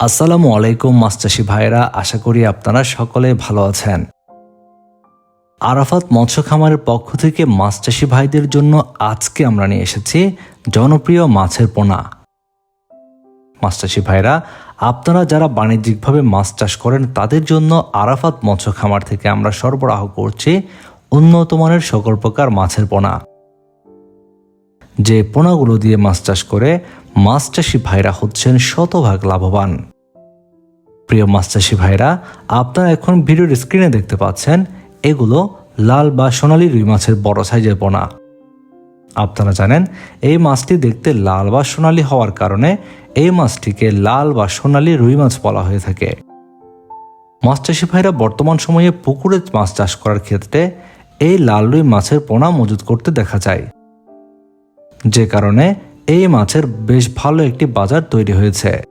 আসসালামু আলাইকুম মাস্টাসি ভাইরা আশা করি আপনারা সকলে ভালো আছেন। আরাফাত মৎস্য খামারের পক্ষ থেকে মাছ চাষি ভাইদের জন্য আজকে আমরা নিয়ে এসেছি জনপ্রিয় মাছের পোনা। মাছ চাষি ভাইরা, আপনারা যারা বাণিজ্যিকভাবে মাছ চাষ করেন, তাদের জন্য আরাফাত মৎস্য খামার থেকে আমরা সরবরাহ করছি উন্নত মানের সকল প্রকার মাছের পোনা। যে পোনাগুলো দিয়ে মাছ চাষ করে মাছ চাষি ভাইরা হচ্ছেন শতভাগ লাভবান। প্রিয় মাছ চাষি ভাইরা, আপনারা এখন ভিডিওর স্ক্রিনে দেখতে পাচ্ছেন, এগুলো লাল বা সোনালি রুই মাছের বড় সাইজের পোনা। আপনারা জানেন, এই মাছটি দেখতে লাল বা সোনালী হওয়ার কারণে এই মাছটিকে লাল বা সোনালী রুই মাছ বলা হয়ে থাকে। মাছ চাষি ভাইরা বর্তমান সময়ে পুকুরে মাছ চাষ করার ক্ষেত্রে এই লাল রুই মাছের পোনা মজুত করতে দেখা যায়। যে কারণে এই মাছের বেশ ভালো একটি বাজার তৈরি হয়েছে।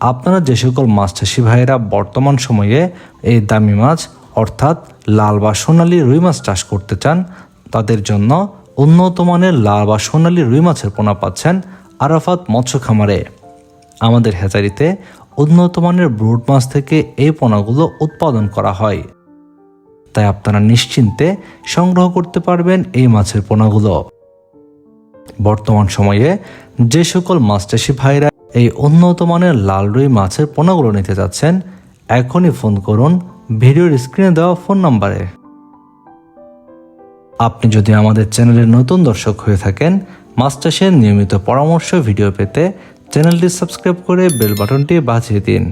আপনারা যে সকল মাছ চাষি ভাইয়েরা বর্তমান সময়ে এই দামি মাছ, অর্থাৎ লাল বা সোনালি রুই মাছ চাষ করতে চান, তাদের জন্য উন্নত মানের লাল বা সোনালি রুই মাছের পোনা পাচ্ছেন আরাফাত মৎস্য খামারে। আমাদের হ্যাচারিতে উন্নত মানের ব্রুড মাছ থেকে এই পোনাগুলো উৎপাদন করা হয়। তাই আপনারা নিশ্চিন্তে সংগ্রহ করতে পারবেন এই মাছের পোনাগুলো। বর্তমান সময়ে যে সকল মাছ ভাইরা এই উন্নত মানের লাল রুই মাছের পোনাগুলো নিতে যাচ্ছেন, এখনই ফোন করুন ভিডিওর স্ক্রিনে দেওয়া ফোন নম্বরে। আপনি যদি আমাদের চ্যানেলের নতুন দর্শক হয়ে থাকেন মাছ নিয়মিত পরামর্শ ভিডিও পেতে চ্যানেলটি সাবস্ক্রাইব করে বেল বাটনটি বাজিয়ে দিন।